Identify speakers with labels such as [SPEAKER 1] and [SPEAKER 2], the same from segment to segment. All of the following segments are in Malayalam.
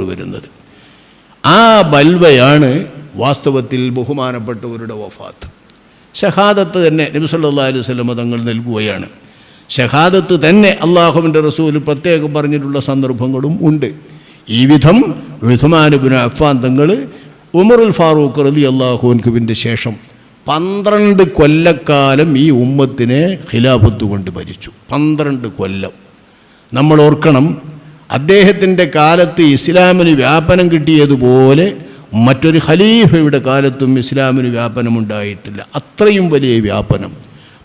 [SPEAKER 1] ഖബർ വരുന്നത്. ആ ബൽവയാണ് വാസ്തവത്തിൽ ബഹുമാനപ്പെട്ടവരുടെ വഫാത്ത്. ഷഹാദത്ത് തന്നെ നബി സല്ലല്ലാഹു അലൈഹി വസല്ലം തങ്ങൾ നൽകുകയാണ്. ഷഹാദത്ത് തന്നെ അള്ളാഹുവിന്റെ റസൂൽ പ്രത്യേകം പറഞ്ഞിട്ടുള്ള സന്ദർഭങ്ങളും ഉണ്ട്. ഈ വിധം ഉസ്മാനുബിന് അഫ്ഫാൻ തങ്ങൾ ഉമറുൽ ഫാറൂഖ് റലി അള്ളാഹുൻഖുവിന്റെ ശേഷം പന്ത്രണ്ട് കൊല്ലക്കാലം ഈ ഉമ്മത്തിനെ ഖിലാഫത്ത് കൊണ്ട് ഭരിച്ചു. പന്ത്രണ്ട് കൊല്ലം. നമ്മൾ ഓർക്കണം അദ്ദേഹത്തിന്റെ കാലത്ത് ഇസ്ലാമിന് വ്യാപനം കിട്ടിയതുപോലെ മറ്റൊരു ഖലീഫയുടെ കാലത്തും ഇസ്ലാമിന് വ്യാപനമുണ്ടായിട്ടില്ല. അത്രയും വലിയ വ്യാപനം.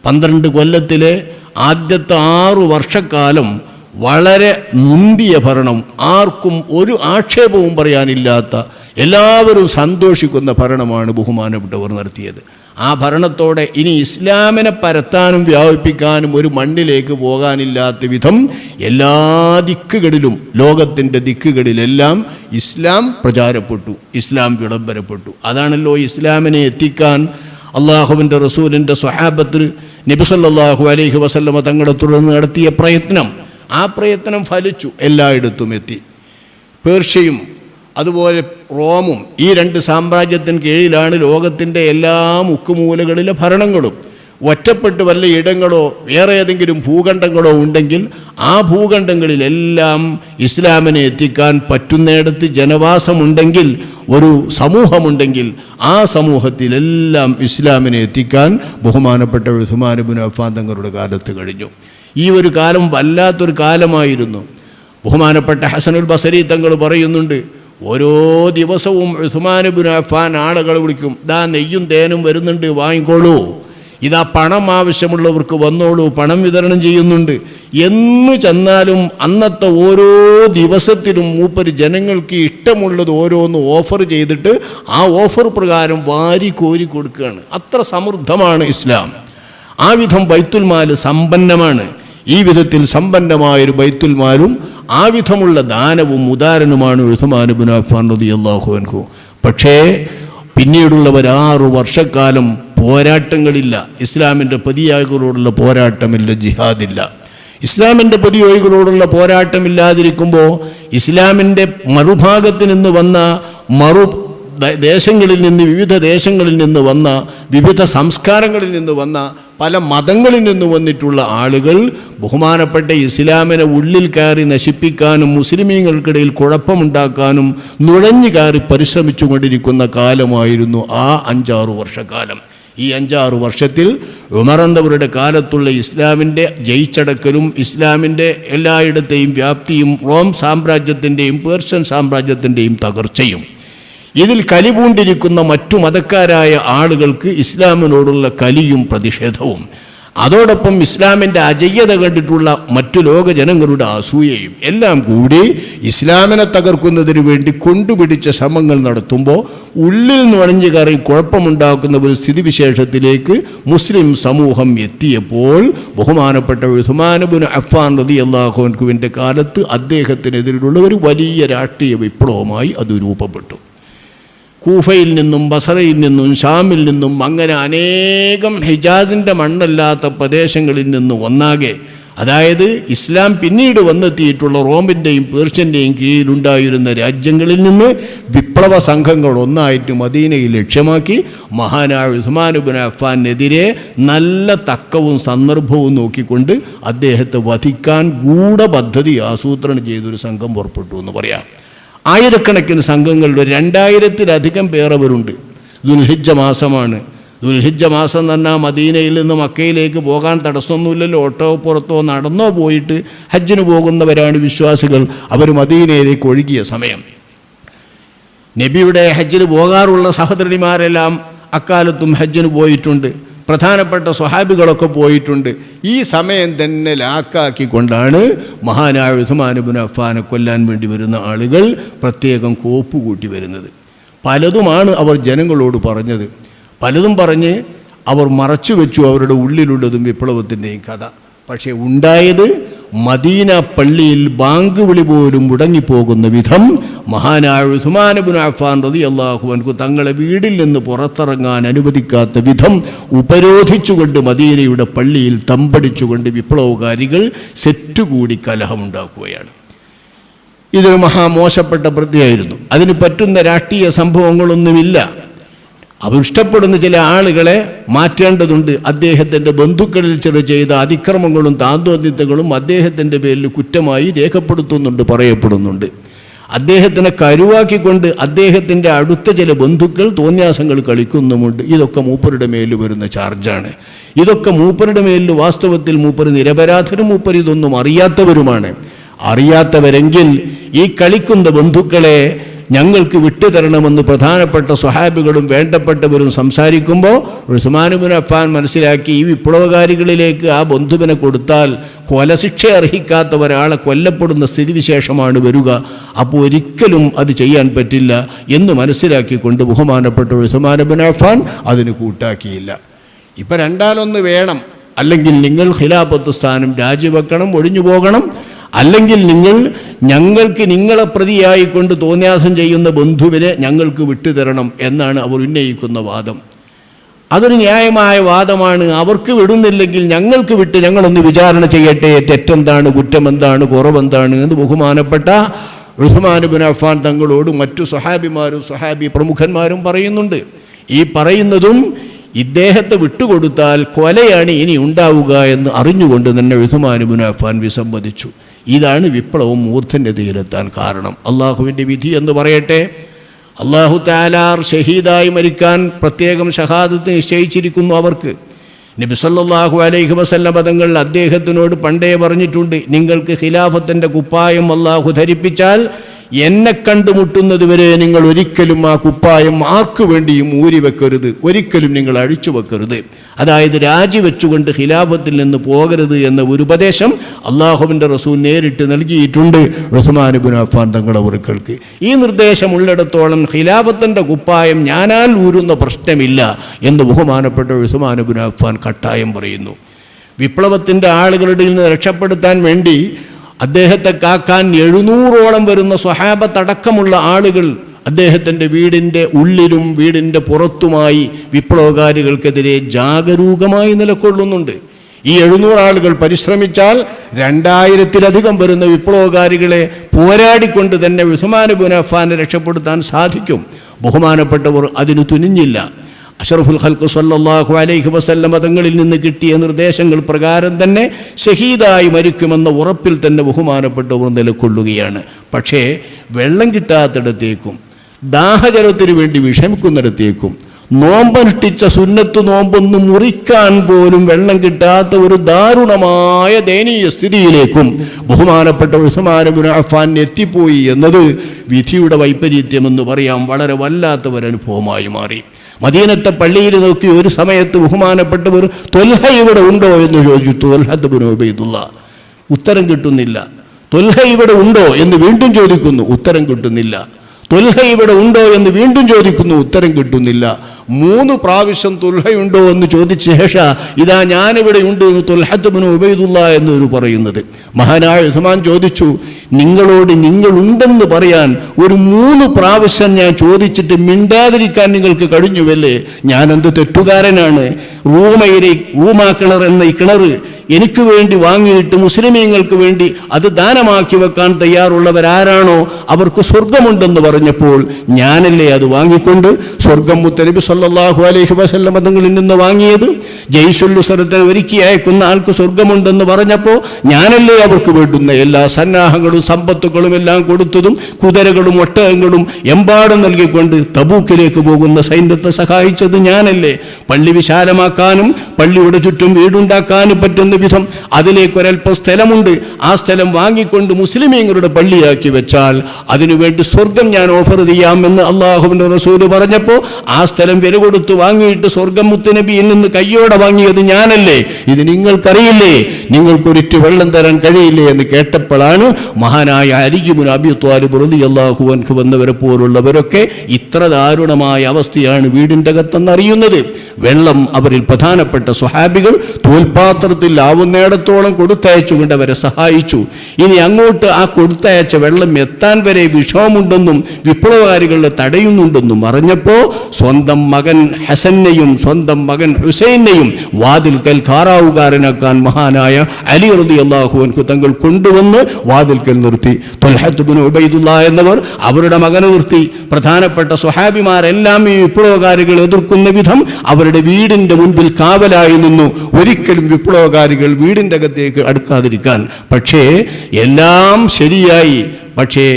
[SPEAKER 1] പന്ത്രണ്ട് കൊല്ലത്തിലെ ആദ്യത്തെ ആറു വർഷക്കാലം വളരെ മുന്തിയ ഭരണം. ആർക്കും ഒരു ആക്ഷേപവും പറയാനില്ലാത്ത എല്ലാവരും സന്തോഷിക്കുന്ന ഭരണമാണ് ബഹുമാനപ്പെട്ടവർ നടത്തിയത്. ആ ഭരണത്തോടെ ഇനി ഇസ്ലാമിനെ പരത്താനും വ്യാപിപ്പിക്കാനും ഒരു മണ്ണിലേക്ക് പോകാനില്ലാത്ത വിധം എല്ലാ ദിക്കുകളിലും ലോകത്തിന്റെ ദിക്കുകളിലെല്ലാം ഇസ്ലാം പ്രചാരപ്പെട്ടു ഇസ്ലാം വിളംബരപ്പെട്ടു. അതാണല്ലോ ഇസ്ലാമിനെ എത്തിക്കാൻ അള്ളാഹുവിന്റെ റസൂലിന്റെ സ്വഹാബത്തിൽ നബിസല്ലാഹു അലൈഹി വസല്ലമ തങ്ങളെ തുടർന്ന് നടത്തിയ പ്രയത്നം. ആ പ്രയത്നം ഫലിച്ചു എല്ലായിടത്തും എത്തി. പേർഷ്യയും അതുപോലെ റോമും ഈ രണ്ട് സാമ്രാജ്യത്തിന് കീഴിലാണ് ലോകത്തിന്റെ എല്ലാ മുക്കുമൂലകളിലെ ഭരണങ്ങളും. ഒറ്റപ്പെട്ട് വല്ല ഇടങ്ങളോ വേറെ ഏതെങ്കിലും ഭൂഖണ്ഡങ്ങളോ ഉണ്ടെങ്കിൽ ആ ഭൂഖണ്ഡങ്ങളിലെല്ലാം ഇസ്ലാമിനെ എത്തിക്കാൻ പറ്റുന്നിടത്ത് ജനവാസമുണ്ടെങ്കിൽ ഒരു സമൂഹമുണ്ടെങ്കിൽ ആ സമൂഹത്തിലെല്ലാം ഇസ്ലാമിനെ എത്തിക്കാൻ ബഹുമാനപ്പെട്ട ഉസ്മാനുബിൻ അഫാൻ തങ്ങളുടെ കാലത്ത് കഴിഞ്ഞു. ഈ ഒരു കാലം വല്ലാത്തൊരു കാലമായിരുന്നു. ബഹുമാനപ്പെട്ട ഹസനുൽ ബസരി തങ്ങൾ പറയുന്നുണ്ട് ഓരോ ദിവസവും ഉസ്മാനുബിൻ അഫാൻ ആളുകൾ വിളിക്കും ദാ നെയ്യും തേനും വരുന്നുണ്ട് വാങ്ങിക്കോളൂ. ഇതാ പണം ആവശ്യമുള്ളവർക്ക് വന്നോളൂ പണം വിതരണം ചെയ്യുന്നുണ്ട്. എന്ന് ചെന്നാലും അന്നത്തെ ഓരോ ദിവസത്തിലും മൂപ്പർ ജനങ്ങൾക്ക് ഇഷ്ടമുള്ളത് ഓരോന്ന് ഓഫർ ചെയ്തിട്ട് ആ ഓഫർ പ്രകാരം വാരി കോരി കൊടുക്കുകയാണ്. അത്ര സമൃദ്ധമാണ് ഇസ്ലാം. ആ വിധം ബൈത്തുൽമാൽ സമ്പന്നമാണ്. ഈ വിധത്തിൽ സമ്പന്നമായൊരു ബൈത്തുൽമാലും ആ വിധമുള്ള ദാനവും ഉദാരനുമാണ് ഉഴുത്തുമാനുബിൻ അഫാൻ റതി അള്ളാഹു അൻഹു. പക്ഷേ പിന്നീടുള്ള ഒരാറു വർഷക്കാലം പോരാട്ടങ്ങളില്ല. ഇസ്ലാമിന്റെ പതിയായികളോടുള്ള പോരാട്ടമില്ല ജിഹാദില്ല. ഇസ്ലാമിന്റെ പതിയായികളോടുള്ള പോരാട്ടമില്ലാതിരിക്കുമ്പോൾ ഇസ്ലാമിന്റെ മറുഭാഗത്ത് നിന്ന് വന്ന മറു ദേശങ്ങളിൽ നിന്ന് വിവിധ ദേശങ്ങളിൽ നിന്ന് വന്ന വിവിധ സംസ്കാരങ്ങളിൽ നിന്ന് വന്ന പല മതങ്ങളിൽ നിന്ന് വന്നിട്ടുള്ള ആളുകൾ ബഹുമാനപ്പെട്ട ഇസ്ലാമിനെ ഉള്ളിൽ കയറി നശിപ്പിക്കാനും മുസ്ലിമീങ്ങൾക്കിടയിൽ കുഴപ്പമുണ്ടാക്കാനും നുഴഞ്ഞു കയറി പരിശ്രമിച്ചു കൊണ്ടിരിക്കുന്ന കാലമായിരുന്നു ആ അഞ്ചാറു വർഷക്കാലം. ഈ അഞ്ചാറ് വർഷത്തിൽ ഉമറന്തവരുടെ കാലത്തുള്ള ഇസ്ലാമിന്റെ ജയിച്ചടക്കലും ഇസ്ലാമിന്റെ എല്ലായിടത്തെയും വ്യാപ്തിയും റോം സാമ്രാജ്യത്തിന്റെയും പേർഷ്യൻ സാമ്രാജ്യത്തിന്റെയും തകർച്ചയും ഇതിൽ കലി പൂണ്ടിരിക്കുന്ന മറ്റു മതക്കാരായ ആളുകൾക്ക് ഇസ്ലാമിനോടുള്ള കലിയും പ്രതിഷേധവും. അതോടൊപ്പം ഇസ്ലാമിന്റെ അജയ്യത കണ്ടിട്ടുള്ള മറ്റു ലോക ജനങ്ങളുടെ അസൂയയും എല്ലാം കൂടി ഇസ്ലാമിനെ തകർക്കുന്നതിന് വേണ്ടി കൊണ്ടുപിടിച്ച ശ്രമങ്ങൾ നടത്തുമ്പോൾ ഉള്ളിൽ നുഴഞ്ഞു കയറി കുഴപ്പമുണ്ടാക്കുന്ന ഒരു സ്ഥിതിവിശേഷത്തിലേക്ക് മുസ്ലിം സമൂഹം എത്തിയപ്പോൾ ബഹുമാനപ്പെട്ട ഉസ്മാനബുൻ അഫ്ഫാൻ റതി അള്ളാഹുൻകുവിന്റെ കാലത്ത് അദ്ദേഹത്തിനെതിരെയുള്ള ഒരു വലിയ രാഷ്ട്രീയ വിപ്ലവമായി അത് രൂപപ്പെട്ടു. കൂഫയിൽ നിന്നും ബസറയിൽ നിന്നും ഷാമിൽ നിന്നും അങ്ങനെ അനേകം ഹിജാസിന്റെ മണ്ണല്ലാത്ത പ്രദേശങ്ങളിൽ നിന്നും ഒന്നാകെ അതായത് ഇസ്ലാം പിന്നീട് വന്നെത്തിയിട്ടുള്ള റോമിന്റെയും പേർഷ്യന്റെയും കീഴിലുണ്ടായിരുന്ന രാജ്യങ്ങളിൽ നിന്ന് വിപ്ലവ സംഘങ്ങൾ ഒന്നായിട്ട് മദീനയിൽ ലക്ഷ്യമാക്കി മഹാനായ ഉസ്മാനുബിൻ അഫ്ഫാനെതിരെ നല്ല തക്കവും സന്ദർഭവും നോക്കിക്കൊണ്ട് അദ്ദേഹത്തെ വധിക്കാൻ ഗൂഢപദ്ധതി ആസൂത്രണം ചെയ്തൊരു സംഘം പുറപ്പെട്ടു എന്ന് പറയാം. ആയിരക്കണക്കിന് സംഘങ്ങളുടെ രണ്ടായിരത്തിലധികം പേർ അവരുണ്ട്. ദുൽഹിജ്ജ മാസമാണ്. ദുൽഹിജ്ജ മാസം തന്നെ മദീനയിൽ നിന്ന് മക്കയിലേക്ക് പോകാൻ തടസ്സമൊന്നുമില്ലല്ലോ. ഓട്ടോ പുറത്തോ നടന്നോ പോയിട്ട് ഹജ്ജിന് പോകുന്നവരാണ് വിശ്വാസികൾ. അവർ മദീനയിലേക്ക് ഒഴുകിയ സമയം. നബിയുടെ ഹജ്ജിന് പോകാറുള്ള സഹോദരിമാരെല്ലാം അക്കാലത്തും ഹജ്ജിന് പോയിട്ടുണ്ട്. പ്രധാനപ്പെട്ട സ്വഹാബികളൊക്കെ പോയിട്ടുണ്ട്. ഈ സമയം തന്നെ ലാക്കാക്കിക്കൊണ്ടാണ് മഹാനായ ഉസ്മാനുബിൻ അഫ്ഫാനെ കൊല്ലാൻ വേണ്ടി വരുന്ന ആളുകൾ പ്രത്യേകം കോപ്പ് കൂട്ടി വരുന്നത്. പലതുമാണ് അവർ ജനങ്ങളോട് പറഞ്ഞത്. പലതും പറഞ്ഞ് അവർ മറച്ചു വെച്ചു അവരുടെ ഉള്ളിലുള്ളതും വിപ്ലവത്തിന്റെയും കഥ. പക്ഷേ ഉണ്ടായത് മദീന പള്ളിയിൽ ബാങ്ക് വിളി പോലും മുടങ്ങിപ്പോകുന്ന വിധം മഹാനായ ഉസ്മാനബുൻ അഫാൻ റതി അള്ളാഹുവൻകു തങ്ങളെ വീടിൽ നിന്ന് പുറത്തിറങ്ങാൻ അനുവദിക്കാത്ത വിധം ഉപരോധിച്ചുകൊണ്ട് മദീനയുടെ പള്ളിയിൽ തമ്പടിച്ചുകൊണ്ട് വിപ്ലവകാരികൾ സെറ്റുകൂടി കലഹമുണ്ടാക്കുകയാണ്. ഇതൊരു മഹാമോശപ്പെട്ട പ്രതിയായിരുന്നു. അതിന് പറ്റുന്ന രാഷ്ട്രീയ സംഭവങ്ങളൊന്നുമില്ല. അവർ ഇഷ്ടപ്പെടുന്ന ചില ആളുകളെ മാറ്റേണ്ടതുണ്ട്. അദ്ദേഹത്തിന്റെ ബന്ധുക്കളിൽ ചില ചെയ്ത അതിക്രമങ്ങളും താന്തോന്യതകളും അദ്ദേഹത്തിന്റെ പേരിൽ കുറ്റമായി രേഖപ്പെടുത്തുന്നുണ്ട് പറയപ്പെടുന്നുണ്ട്. അദ്ദേഹത്തിനെ കരുവാക്കിക്കൊണ്ട് അദ്ദേഹത്തിന്റെ അടുത്ത ചില ബന്ധുക്കൾ തോന്യാസങ്ങൾ കളിക്കുന്നുമുണ്ട്. ഇതൊക്കെ മൂപ്പരുടെ മേലിൽ വരുന്ന ചാർജാണ്. ഇതൊക്കെ മൂപ്പരുടെ മേലിൽ വാസ്തവത്തിൽ മൂപ്പർ നിരപരാധരും മൂപ്പർ ഇതൊന്നും അറിയാത്തവരുമാണ്. അറിയാത്തവരെങ്കിൽ ഈ കളിക്കുന്ന ബന്ധുക്കളെ ഞങ്ങൾക്ക് വിട്ടുതരണമെന്ന് പ്രധാനപ്പെട്ട സ്വഹാബികളും വേണ്ടപ്പെട്ടവരും സംസാരിക്കുമ്പോൾ ഉസ്മാനുബിൻ അഫാൻ മനസ്സിലാക്കി ഈ വിപ്ലവകാരികളിലേക്ക് ആ ബന്ധുവിനെ കൊടുത്താൽ കൊലശിക്ഷ അർഹിക്കാത്ത ഒരാളെ കൊല്ലപ്പെടുന്ന സ്ഥിതിവിശേഷമാണ് വരിക. അപ്പോൾ ഒരിക്കലും അത് ചെയ്യാൻ പറ്റില്ല എന്ന് മനസ്സിലാക്കിക്കൊണ്ട് ബഹുമാനപ്പെട്ട ഉസ്മാനുബിൻ അഫാൻ അതിന് കൂട്ടാക്കിയില്ല. ഇപ്പം രണ്ടാലൊന്ന് വേണം. അല്ലെങ്കിൽ നിങ്ങൾ ഖിലാഫത്ത് സ്ഥാനം രാജിവെക്കണം ഒഴിഞ്ഞു പോകണം അല്ലെങ്കിൽ നിങ്ങൾ ഞങ്ങൾക്ക് നിങ്ങളെ പ്രതിയായിക്കൊണ്ട് തോന്യാസം ചെയ്യുന്ന ബന്ധുവിനെ ഞങ്ങൾക്ക് വിട്ടുതരണം എന്നാണ് അവർ ഉന്നയിക്കുന്ന വാദം. അതൊരു ന്യായമായ വാദമാണ്. അവർക്ക് വിടുന്നില്ലെങ്കിൽ ഞങ്ങൾക്ക് വിട്ട് ഞങ്ങളൊന്ന് വിചാരണ ചെയ്യട്ടെ. തെറ്റെന്താണ് കുറ്റമെന്താണ് കുറവെന്താണ് എന്ന് ബഹുമാനപ്പെട്ട ഉസ്മാനുബിൻ അഫാൻ തങ്ങളോട് മറ്റു സ്വഹാബിമാരും സ്വഹാബി പ്രമുഖന്മാരും പറയുന്നുണ്ട്. ഈ പറയുന്നതും ഇദ്ദേഹത്തെ വിട്ടുകൊടുത്താൽ കൊലയാണ് ഇനി ഉണ്ടാവുക എന്ന് അറിഞ്ഞുകൊണ്ട് തന്നെ ഉസ്മാനുബിൻ അഫാൻ വിസമ്മതിച്ചു. ഇതാണ് വിപ്ലവം മൂർധന്യതയിലെത്താൻ കാരണം. അള്ളാഹുവിന്റെ വിധി എന്ന് പറയട്ടെ അള്ളാഹു താലാർ ഷഹീദായി മരിക്കാൻ പ്രത്യേകം ഷഹാദത്ത് നിശ്ചയിച്ചിരിക്കുന്നു അവർക്ക്. നബി സല്ലല്ലാഹു അലൈഹി വസല്ല പദങ്ങൾ അദ്ദേഹത്തിനോട് പണ്ടേ പറഞ്ഞിട്ടുണ്ട് നിങ്ങൾക്ക് ഖിലാഫത്തിന്റെ കുപ്പായം അള്ളാഹു ധരിപ്പിച്ചാൽ എന്നെ കണ്ടുമുട്ടുന്നത് വരെ നിങ്ങൾ ഒരിക്കലും ആ കുപ്പായം ആർക്കു വേണ്ടിയും ഊരി വെക്കരുത് ഒരിക്കലും നിങ്ങൾ അഴിച്ചു വെക്കരുത് അതായത് രാജിവെച്ചുകൊണ്ട് ഖിലാഫത്തിൽ നിന്ന് പോകരുത് എന്ന ഒരു ഉപദേശം അള്ളാഹുവിന്റെ റസൂൽ നേരിട്ട് നൽകിയിട്ടുണ്ട്. ഉസ്മാനുബിൻ അഫാൻ ഉറുക്കൾക്ക്. ഈ നിർദ്ദേശം ഉള്ളിടത്തോളം ഖിലാഫത്തിന്റെ കുപ്പായം ഞാനാൽ ഊരുന്ന പ്രശ്നമില്ല എന്ന് ബഹുമാനപ്പെട്ട ഉസ്മാനുബിൻ അഫാൻ കട്ടായം പറയുന്നു. വിപ്ലവത്തിന്റെ ആളുകളുടെ നിന്ന് രക്ഷപ്പെടുത്താൻ വേണ്ടി അദ്ദേഹത്തെ കാക്കാൻ എഴുന്നൂറോളം വരുന്ന സ്വഹാബത്തടക്കമുള്ള ആളുകൾ അദ്ദേഹത്തിന്റെ വീടിന്റെ ഉള്ളിലും വീടിന്റെ പുറത്തുമായി വിപ്ലവകാരികൾക്കെതിരെ ജാഗരൂകമായി നിലകൊള്ളുന്നുണ്ട് ഈ എഴുന്നൂറ് ആളുകൾ പരിശ്രമിച്ചാൽ രണ്ടായിരത്തിലധികം വരുന്ന വിപ്ലവകാരികളെ പോരാടിക്കൊണ്ട് തന്നെ ഉസ്മാൻ ബുനഫാനെ രക്ഷപ്പെടുത്താൻ സാധിക്കും. ബഹുമാനപ്പെട്ടവർ അതിന് തുനിഞ്ഞില്ല. അഷറഫുൽ ഖൽക്ക് സല്ലാഹു അലൈഹി വസല്ല മതങ്ങളിൽ നിന്ന് കിട്ടിയ നിർദ്ദേശങ്ങൾ പ്രകാരം തന്നെ ഷഹീദായി മരിക്കുമെന്ന ഉറപ്പിൽ തന്നെ ബഹുമാനപ്പെട്ടവർ നിലകൊള്ളുകയാണ് പക്ഷേ വെള്ളം കിട്ടാത്തിടത്തേക്കും. ദാഹജലത്തിന് വേണ്ടി വിഷമിക്കുന്നിടത്തേക്കും നോമ്പനുഷ്ഠിച്ച സുന്നത്ത് നോമ്പൊന്ന് മുറിക്കാൻ പോലും വെള്ളം കിട്ടാത്ത ഒരു ദാരുണമായ ദയനീയ സ്ഥിതിയിലേക്കും ബഹുമാനപ്പെട്ട ഉസ്മാനബുൻ അഫാൻ എത്തിപ്പോയി എന്നത് വിധിയുടെ വൈപരീത്യമെന്ന് പറയാം. വളരെ വല്ലാത്ത ഒരു അനുഭവമായി മാറി. മദീനത്തെ പള്ളിയിൽ നോക്കി ഒരു സമയത്ത് ബഹുമാനപ്പെട്ടവർ തൊൽഹ ഇവിടെ ഉണ്ടോ എന്ന് ചോദിച്ചു. തൊൽഹത്ത് ബുനോബൈദുള്ള ഉത്തരം കിട്ടുന്നില്ല. തൊൽഹ ഇവിടെ ഉണ്ടോ എന്ന് വീണ്ടും ചോദിക്കുന്നു. ഉത്തരം കിട്ടുന്നില്ല. തൊൽഹ ഇവിടെ ഉണ്ടോ എന്ന് വീണ്ടും ചോദിക്കുന്നു. ഉത്തരം കിട്ടുന്നില്ല. മൂന്ന് പ്രാവശ്യം തുൽഹയുണ്ടോ എന്ന് ചോദിച്ച ശേഷം ഇതാ ഞാനിവിടെ ഉണ്ട് എന്ന് തൊൽഹത്തുബിന് ഉബൈദുള്ള എന്നൊരു പറയുന്നത്. മഹാനായ ഉസ്മാൻ ചോദിച്ചു നിങ്ങളോട് നിങ്ങളുണ്ടെന്ന് പറയാൻ ഒരു മൂന്ന് പ്രാവശ്യം ഞാൻ ചോദിച്ചിട്ട് മിണ്ടാതിരിക്കാൻ നിങ്ങൾക്ക് കഴിഞ്ഞുവല്ലേ? ഞാനെന്ത് തെറ്റുകാരനാണ്? റൂമയിലെ റൂമാ കിണർ എന്ന ഈ കിണർ എനിക്ക് വേണ്ടി വാങ്ങിയിട്ട് മുസ്ലിമീങ്ങൾക്ക് വേണ്ടി അത് ദാനമാക്കി വെക്കാൻ തയ്യാറുള്ളവരാരാണോ അവർക്ക് സ്വർഗമുണ്ടെന്ന് പറഞ്ഞപ്പോൾ ഞാനല്ലേ അത് വാങ്ങിക്കൊണ്ട് സ്വർഗം മുത്തനബി സല്ലാഹു അലൈഹി വസല്ലം മതങ്ങളിൽ നിന്ന് വാങ്ങിയത്? ജയ്സുല്ലുസരത്തിന് ഒരുക്കി അയക്കുന്ന ആൾക്ക് സ്വർഗമുണ്ടെന്ന് പറഞ്ഞപ്പോൾ ഞാനല്ലേ അവർക്ക് വേണ്ടുന്ന എല്ലാ സന്നാഹങ്ങളും സമ്പത്തുകളും എല്ലാം കൊടുത്തതും കുതിരകളും ഒട്ടകങ്ങളും എമ്പാടും നൽകിക്കൊണ്ട് തബൂക്കിലേക്ക് പോകുന്ന സൈന്യത്തെ സഹായിച്ചത് ഞാനല്ലേ? പള്ളി വിശാലമാക്കാനും പള്ളിയുടെ ചുറ്റും വീടുണ്ടാക്കാനും പറ്റുന്ന വിധം അതിലേക്കൊരൽപ്പം സ്ഥലമുണ്ട്. ആ സ്ഥലം വാങ്ങിക്കൊണ്ട് മുസ്ലിമീങ്ങളുടെ പള്ളിയാക്കി വെച്ചാൽ അതിനുവേണ്ടി സ്വർഗം ഞാൻ ഓഫർ ചെയ്യാമെന്ന് അള്ളാഹുവിന്റെ റസൂൽ പറഞ്ഞപ്പോൾ ആ സ്ഥലം വില കൊടുത്ത് വാങ്ങിയിട്ട് സ്വർഗം മുത്തുനബിയിൽ നിന്ന് കയ്യോടെ വാങ്ങിയത് ഞാനല്ലേ ഇത് നിങ്ങൾക്കറിയില്ലേ നിങ്ങൾക്കൊരിറ്റ് വെള്ളം തരാൻ കഴിയില്ലേ എന്ന് കേട്ടപ്പോഴാണ് മഹാനായ അരിജുമുൻ അബിത്വാലി റതി അള്ളാഹു അൻഹു വന്നവരെ പോലുള്ളവരൊക്കെ ഇത്ര ദാരുണമായ അവസ്ഥയാണ് വീടിന്റെ അകത്തെന്ന് അറിയുന്നത് വെള്ളം അവരിൽ പ്രധാനപ്പെട്ട സ്വഹാബികൾ തോൽപാത്രത്തിൽ ആവുന്നിടത്തോളം കൊടുത്തയച്ചുകൊണ്ട് അവരെ സഹായിച്ചു ഇനി അങ്ങോട്ട് ആ കൊടുത്തയച്ച വെള്ളം എത്താൻ വരെ വിഷമമുണ്ടെന്നും വിപ്ലവകാരികളെ തടയുന്നുണ്ടെന്നും അറിഞ്ഞപ്പോൾ സ്വന്തം മകൻ ഹസനെയും സ്വന്തം മകൻ ഹുസൈനെയും തങ്ങളെയും വാതിൽക്കൽ കാറാവുകാരനാക്കാൻ മഹാനായ അലി റതി അള്ളാഹുവൻകു തങ്ങൾ കൊണ്ടുവന്ന് വാതിൽക്കൽ നിർത്തി. തൊൽഹത്തുബിൻ ഉബൈദുല്ല എന്നവർ അവരുടെ മകനെ നിർത്തി. പ്രധാനപ്പെട്ട സ്വഹാബിമാരെല്ലാം ഈ വിപ്ലവകാരികൾ എതിർക്കുന്ന വിധം അവരുടെ വീടിന്റെ മുൻപിൽ കാവലായി നിന്നു. ഒരിക്കലും വിപ്ലവകാരികൾ വീടിന്റെ അകത്തേക്ക് അടുക്കാതിരിക്കാൻ. പക്ഷേ എല്ലാം ശരിയായി. പക്ഷേ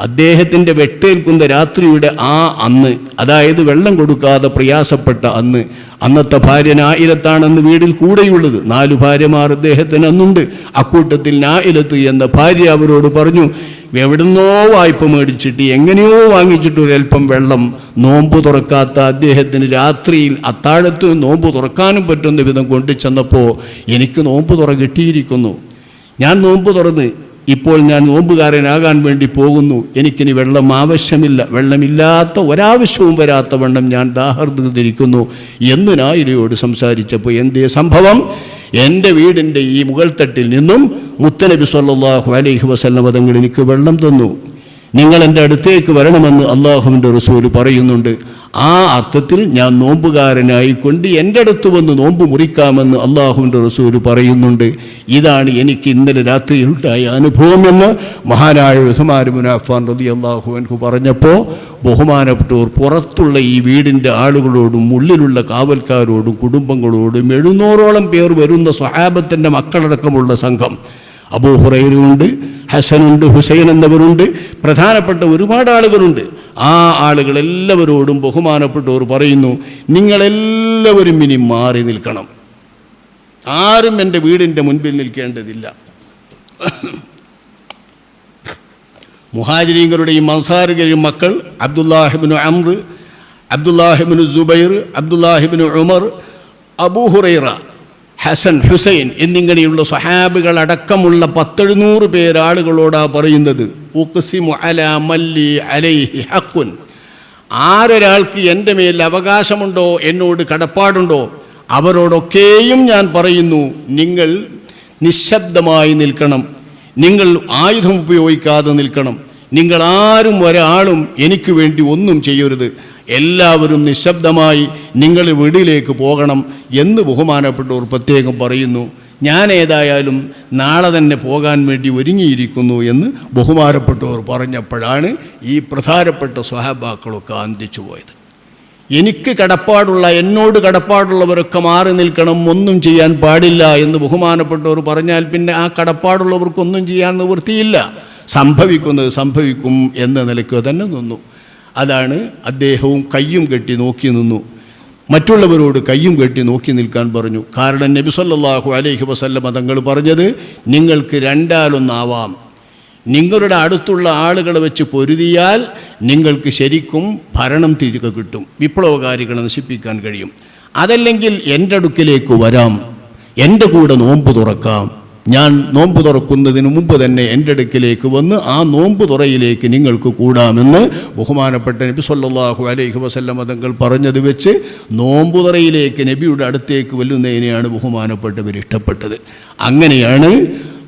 [SPEAKER 1] അദ്ദേഹത്തിന്റെ വെട്ടേൽക്കുന്ന രാത്രിയുടെ ആ അന്ന് അതായത് വെള്ളം കൊടുക്കാതെ പ്രയാസപ്പെട്ട അന്ന് അന്നത്തെ ഭാര്യ നായിലത്താണെന്ന് വീടിൽ കൂടെയുള്ളത്. നാലു ഭാര്യമാർ അദ്ദേഹത്തിന് അന്നുണ്ട്. അക്കൂട്ടത്തിൽ നായിലത്ത് എന്ന ഭാര്യ അവരോട് പറഞ്ഞു എവിടുന്നോ വായ്പ മേടിച്ചിട്ട് എങ്ങനെയോ വാങ്ങിച്ചിട്ട് ഒരൽപ്പം വെള്ളം നോമ്പ് തുറക്കാത്ത അദ്ദേഹത്തിന് രാത്രിയിൽ അത്താഴത്ത് നോമ്പ് തുറക്കാനും പറ്റുന്ന വിധം കൊണ്ടു ചെന്നപ്പോൾ എനിക്ക് നോമ്പ് തുറ കിട്ടിയിരിക്കുന്നു. ഞാൻ നോമ്പ് തുറന്ന് ഇപ്പോൾ ഞാൻ നോമ്പുകാരനാകാൻ വേണ്ടി പോകുന്നു. എനിക്കിനി വെള്ളം ആവശ്യമില്ല. വെള്ളമില്ലാത്ത ഒരാവശ്യവും വരാത്ത വണ്ണം ഞാൻ ദാഹർദിരിക്കുന്നു എന്ന് നായിരയോട് സംസാരിച്ചപ്പോൾ എന്തേ സംഭവം? എന്റെ വീടിന്റെ ഈ മുകൾ തട്ടിൽ നിന്നും മുത്തനബി സല്ലാഹു അലൈഹി വസല്ലമ തങ്ങൾ എനിക്ക് വെള്ളം തന്നു. നിങ്ങൾ എന്റെ അടുത്തേക്ക് വരണമെന്ന് അള്ളാഹുവിന്റെ റസൂൽ പറയുന്നുണ്ട്. ആ അർത്ഥത്തിൽ ഞാൻ നോമ്പുകാരനായിക്കൊണ്ട് എന്റെ അടുത്ത് വന്ന് നോമ്പ് മുറിക്കാമെന്ന് അള്ളാഹുവിന്റെ റസൂൽ പറയുന്നുണ്ട്. ഇതാണ് എനിക്ക് ഇന്നലെ രാത്രിയിലുണ്ടായ അനുഭവം എന്ന് മഹാനായ ഉസ്മാൻ മുനാഫാൻ റതി അള്ളാഹു എനിക്ക് പറഞ്ഞപ്പോൾ ബഹുമാനപ്പെട്ടവർ പുറത്തുള്ള ഈ വീടിന്റെ ആളുകളോടും ഉള്ളിലുള്ള കാവൽക്കാരോടും കുടുംബങ്ങളോടും എഴുന്നൂറോളം പേർ വരുന്ന സ്വഹാബത്തിന്റെ മക്കളടക്കമുള്ള സംഘം. അബൂഹുറൈനുണ്ട് ഹസനുണ്ട് ഹുസൈൻ എന്നവരുണ്ട്. പ്രധാനപ്പെട്ട ഒരുപാട് ആളുകളുണ്ട്. ആ ആളുകളെല്ലാവരോടും ബഹുമാനപ്പെട്ടവർ പറയുന്നു നിങ്ങളെല്ലാവരും ഇനി മാറി നിൽക്കണം. ആരും എന്റെ വീടിന്റെ മുൻപിൽ നിൽക്കേണ്ടതില്ല. മുഹാജിരീങ്ങളുടെയും അൻസാറുകളുടെയും മക്കൾ അബ്ദുല്ലാഹിബിനു അമ്ര അബ്ദുല്ലാഹിബിനു ജുബൈർ അബ്ദുല്ലാഹിബിനു ഉമർ അബൂഹുറൈറ ഹസൻ ഹുസൈൻ എന്നിങ്ങനെയുള്ള സഹാബികൾ അടക്കമുള്ള പത്തെഴുന്നൂറ് പേരാളുകളോടാ പറയുന്നത് മല്ലി അലൈഹി ആരൊരാൾക്ക് എന്റെ മേൽ അവകാശമുണ്ടോ എന്നോട് കടപ്പാടുണ്ടോ അവരോടൊക്കെയും ഞാൻ പറയുന്നു നിങ്ങൾ നിശബ്ദമായി നിൽക്കണം. നിങ്ങൾ ആയുധം ഉപയോഗിക്കാതെ നിൽക്കണം. നിങ്ങൾ ആരും ഒരാളും എനിക്ക് വേണ്ടി ഒന്നും ചെയ്യരുത്. എല്ലാവരും നിശബ്ദമായി നിങ്ങൾ വീടിലേക്ക് പോകണം എന്ന് ബഹുമാനപ്പെട്ടവർ പ്രത്യേകം പറയുന്നു. ഞാൻ ഏതായാലും നാളെ തന്നെ പോകാൻ വേണ്ടി ഒരുങ്ങിയിരിക്കുന്നു എന്ന് ബഹുമാനപ്പെട്ടവർ പറഞ്ഞപ്പോഴാണ് ഈ പ്രധാനപ്പെട്ട സ്വഹാബാക്കളൊക്കെ അന്തിച്ചു പോയത്. എനിക്ക് കടപ്പാടുള്ള എന്നോട് കടപ്പാടുള്ളവരൊക്കെ മാറി നിൽക്കണം ഒന്നും ചെയ്യാൻ പാടില്ല എന്ന് ബഹുമാനപ്പെട്ടവർ പറഞ്ഞാൽ പിന്നെ ആ കടപ്പാടുള്ളവർക്കൊന്നും ചെയ്യാൻ നിവൃത്തിയില്ല. സംഭവിക്കുന്നത് സംഭവിക്കും എന്ന നിലയ്ക്ക് തന്നെ നിന്നു. അതാണ് അദ്ദേഹവും കയ്യും കെട്ടി നോക്കി നിന്നു. മറ്റുള്ളവരോട് കയ്യും കെട്ടി നോക്കി നിൽക്കാൻ പറഞ്ഞു. കാരണം നബി സല്ലല്ലാഹു അലൈഹി വസല്ലമ തങ്ങൾ പറഞ്ഞത് നിങ്ങൾക്ക് രണ്ടാലൊന്നാവാം. നിങ്ങളുടെ അടുത്തുള്ള ആളുകളെ വെച്ച് പൊരുതിയാൽ നിങ്ങൾക്ക് ശരിക്കും ഭരണം തിരികെ കിട്ടും. വിപ്ലവകാരികളെ നശിപ്പിക്കാൻ കഴിയും. അതല്ലെങ്കിൽ എന്റെ അടുക്കിലേക്ക് വരാം. എന്റെ കൂടെ നോമ്പ് തുറക്കാം. ഞാൻ നോമ്പ് തുറക്കുന്നതിന് മുമ്പ് തന്നെ എന്റെ അടുക്കിലേക്ക് വന്ന് ആ നോമ്പ് തുറയിലേക്ക് നിങ്ങൾക്ക് കൂടാമെന്ന് ബഹുമാനപ്പെട്ട നബി സല്ലാഹു അലൈഹി വസല്ലം തങ്ങൾ പറഞ്ഞത് വെച്ച് നോമ്പ് തുറയിലേക്ക് നബിയുടെ അടുത്തേക്ക് വല്ലുന്നതിനെയാണ് ബഹുമാനപ്പെട്ടവർ ഇഷ്ടപ്പെട്ടത്. അങ്ങനെയാണ്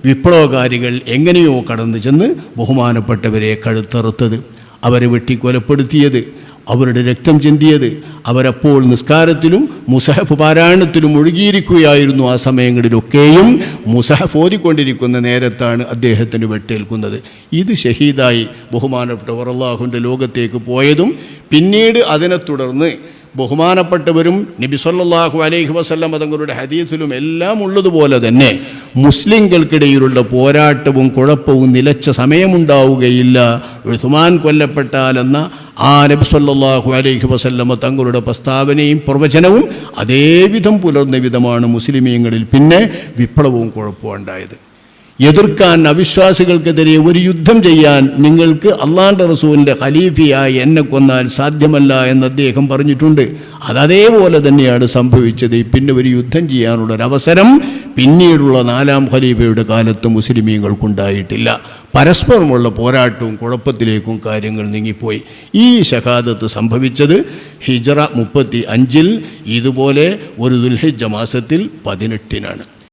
[SPEAKER 1] വിപ്ലവകാരികൾ എങ്ങനെയോ കടന്നു ചെന്ന് ബഹുമാനപ്പെട്ടവരെ കഴുത്തറുത്തത്. അവരെ വെട്ടിക്കൊലപ്പെടുത്തിയത്. അവരുടെ രക്തം ചിന്തിയത്. അവരപ്പോൾ നിസ്കാരത്തിലും മുസഹഫ് പാരായണത്തിലും ഒഴുകിയിരിക്കുകയായിരുന്നു ആ സമയങ്ങളിലൊക്കെയും മുസഹഫ് ഓതിക്കൊണ്ടിരിക്കുന്ന നേരത്താണ് അദ്ദേഹത്തിന് വെട്ടേൽക്കുന്നത്. ഇത് ഷഹീദായി ബഹുമാനപ്പെട്ട അള്ളാഹുവിന്റെ ലോകത്തേക്ക് പോയതും പിന്നീട് അതിനെ തുടർന്ന് ബഹുമാനപ്പെട്ടവരും നബി സല്ലാഹു അലൈഹി വസല്ലം അതങ്ങളുടെ ഹദീസിലും എല്ലാം ഉള്ളതുപോലെ തന്നെ മുസ്ലിങ്ങൾക്കിടയിലുള്ള പോരാട്ടവും കുഴപ്പവും നിലച്ച സമയമുണ്ടാവുകയില്ല. ഉസ്മാൻ കൊല്ലപ്പെട്ടാലെന്ന ആ നബി സല്ലാഹു അലൈഹി വസല്ലമ തങ്ങളുടെ പ്രസ്താവനയും പ്രവചനവും അതേവിധം പുലർന്ന വിധമാണ് മുസ്ലിമീങ്ങളിൽ പിന്നെ വിപ്ലവവും കുഴപ്പവും ഉണ്ടായത്. എതിർക്കാൻ അവിശ്വാസികൾക്കെതിരെ ഒരു യുദ്ധം ചെയ്യാൻ നിങ്ങൾക്ക് അള്ളാന്റെ റസൂലിന്റെ ഖലീഫിയായി എന്നെ കൊന്നാൽ സാധ്യമല്ല എന്ന് അദ്ദേഹം പറഞ്ഞിട്ടുണ്ട്. അത് അതേപോലെ തന്നെയാണ് സംഭവിച്ചത്. പിന്നെ ഒരു യുദ്ധം ചെയ്യാനുള്ളൊരവസരം പിന്നീടുള്ള നാലാം ഖലീഫയുടെ കാലത്ത് മുസ്ലിമീങ്ങൾക്കുണ്ടായിട്ടില്ല. പരസ്പരമുള്ള പോരാട്ടവും കുഴപ്പത്തിലേക്കും കാര്യങ്ങൾ നീങ്ങിപ്പോയി. ഈ ഷഹാദത്ത് സംഭവിച്ചത് ഹിജറ മുപ്പത്തി അഞ്ചിൽ ഇതുപോലെ ഒരു ദുൽഹിജ മാസത്തിൽ പതിനെട്ടിനാണ്.